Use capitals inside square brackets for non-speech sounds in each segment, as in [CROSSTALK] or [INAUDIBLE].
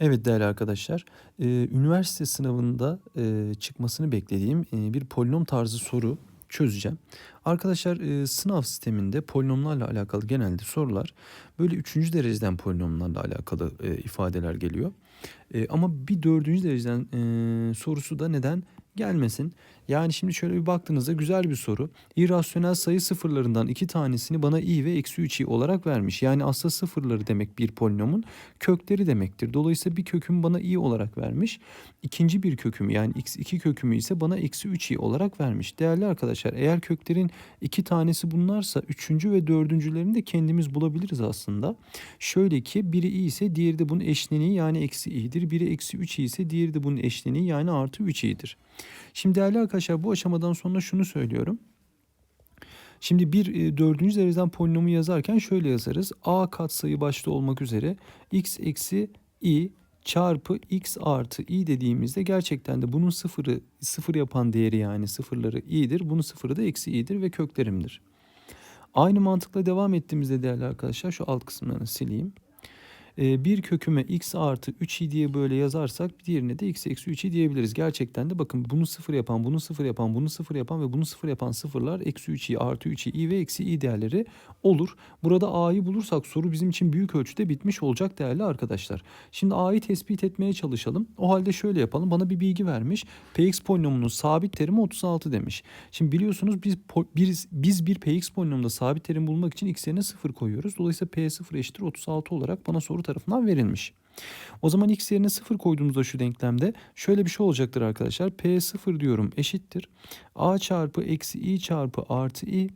Evet değerli arkadaşlar, eee, üniversite sınavında eee, çıkmasını beklediğim eee, bir polinom tarzı soru çözeceğim. Arkadaşlar sınav sisteminde polinomlarla alakalı genelde sorular böyle üçüncü dereceden polinomlarla alakalı ifadeler geliyor. Ama bir dördüncü dereceden sorusu da neden gelmesin? Yani şimdi şöyle bir baktığınızda güzel bir soru. İrrasyonel sayı sıfırlarından iki tanesini bana i ve eksi 3i olarak vermiş. Yani aslında sıfırları demek bir polinomun kökleri demektir. Dolayısıyla bir kökümü bana i olarak vermiş. İkinci bir kökümü yani x2 kökümü ise bana eksi 3i olarak vermiş. Değerli arkadaşlar eğer köklerin iki tanesi bunlarsa üçüncü ve dördüncülerini de kendimiz bulabiliriz aslında. Şöyle ki biri i ise diğeri de bunun eşleniği yani eksi i'dir. Biri eksi 3i ise diğeri de bunun eşleniği yani artı 3i'dir. Şimdi değerli arkadaşlar bu aşamadan sonra şunu söylüyorum. Şimdi bir e, dördüncü dereceden polinomu yazarken şöyle yazarız. A katsayı başta olmak üzere x eksi i çarpı x artı i dediğimizde gerçekten de bunun sıfırı sıfır yapan değeri yani sıfırları i'dir. Bunun sıfırı da eksi i'dir ve köklerimdir. Aynı mantıkla devam ettiğimizde değerli arkadaşlar şu alt kısımlarını sileyim. Ee, bir köküme x artı 3i diye böyle yazarsak diğerine de x eksi 3i diyebiliriz. Gerçekten de bakın bunu sıfır yapan, bunu sıfır yapan, bunu sıfır yapan ve bunu sıfır yapan sıfırlar eksi 3i artı 3i i ve eksi i değerleri olur. Burada a'yı bulursak soru bizim için büyük ölçüde bitmiş olacak değerli arkadaşlar. Şimdi a'yı tespit etmeye çalışalım. O halde şöyle yapalım. Bana bir bilgi vermiş. px polinomunun sabit terimi 36 demiş. Şimdi biliyorsunuz biz biz, biz bir px polinomunda sabit terim bulmak için x yerine 0 koyuyoruz. Dolayısıyla p 0 eşittir 36 olarak bana soru tarafından verilmiş. O zaman x yerine 0 koyduğumuzda şu denklemde şöyle bir şey olacaktır arkadaşlar. P0 diyorum eşittir. A çarpı eksi i çarpı artı i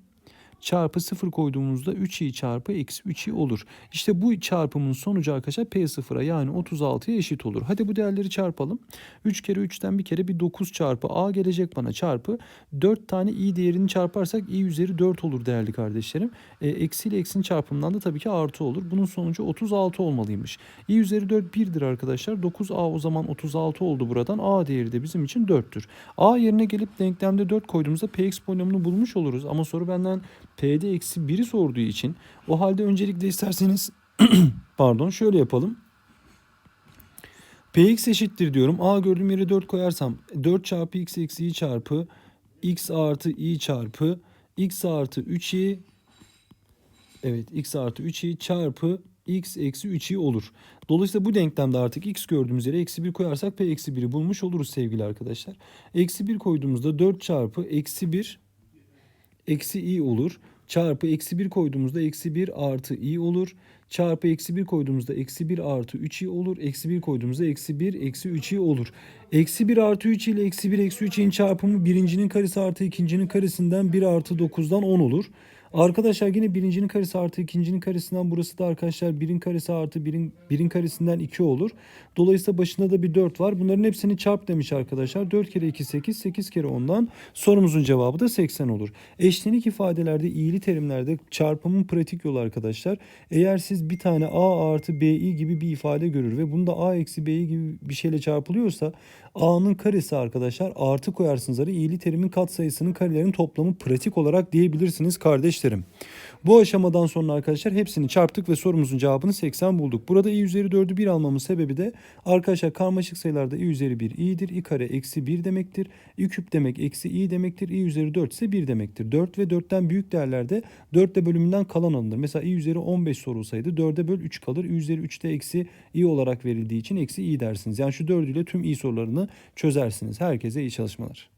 çarpı 0 koyduğumuzda 3i çarpı eksi 3i olur. İşte bu çarpımın sonucu arkadaşlar P0'a yani 36'ya eşit olur. Hadi bu değerleri çarpalım. 3 kere 3'ten bir kere bir 9 çarpı a gelecek bana çarpı 4 tane i değerini çarparsak i üzeri 4 olur değerli kardeşlerim. E, eksi ile eksinin çarpımından da tabii ki artı olur. Bunun sonucu 36 olmalıymış. i üzeri 4 1'dir arkadaşlar. 9a o zaman 36 oldu buradan. a değeri de bizim için 4'tür. a yerine gelip denklemde 4 koyduğumuzda px polinomunu bulmuş oluruz. Ama soru benden P'de eksi 1'i sorduğu için o halde öncelikle isterseniz [CLEARS THROAT] pardon şöyle yapalım. Px eşittir diyorum. A gördüğüm yere 4 koyarsam 4 çarpı x eksi i çarpı x artı i çarpı x artı 3i evet x artı 3i çarpı x eksi 3i olur. Dolayısıyla bu denklemde artık x gördüğümüz yere eksi 1 koyarsak p eksi 1'i bulmuş oluruz sevgili arkadaşlar. Eksi 1 koyduğumuzda 4 çarpı eksi 1 eksi i olur. Çarpı eksi 1 koyduğumuzda eksi 1 artı i olur. Çarpı eksi 1 koyduğumuzda eksi 1 artı 3 i olur. Eksi 1 koyduğumuzda eksi 1 eksi 3 i olur. Eksi 1 artı 3 ile eksi 1 eksi 3 i'nin çarpımı birincinin karesi artı ikincinin karesinden 1 artı 9'dan 10 olur. Arkadaşlar yine birincinin karesi artı ikincinin karesinden burası da arkadaşlar birin karesi artı birin, birin karesinden 2 olur. Dolayısıyla başında da bir 4 var. Bunların hepsini çarp demiş arkadaşlar. 4 kere 2 8, 8 kere 10'dan sorumuzun cevabı da 80 olur. Eşlenik ifadelerde iyili terimlerde çarpımın pratik yolu arkadaşlar. Eğer siz bir tane a artı bi gibi bir ifade görür ve bunda a eksi bi gibi bir şeyle çarpılıyorsa a'nın karesi arkadaşlar artı koyarsınız iyili terimin katsayısının karelerinin toplamı pratik olarak diyebilirsiniz kardeşlerim. Bu aşamadan sonra arkadaşlar hepsini çarptık ve sorumuzun cevabını 80 bulduk. Burada i üzeri 4'ü 1 almamın sebebi de arkadaşlar karmaşık sayılarda i üzeri 1 i'dir. i kare eksi 1 demektir. i küp demek eksi i demektir. i üzeri 4 ise 1 demektir. 4 ve 4'ten büyük değerlerde 4 ile bölümünden kalan alınır. Mesela i üzeri 15 sorulsaydı 4'e böl 3 kalır. i üzeri 3'te eksi i olarak verildiği için eksi i dersiniz. Yani şu 4 ile tüm i sorularını çözersiniz. Herkese iyi çalışmalar.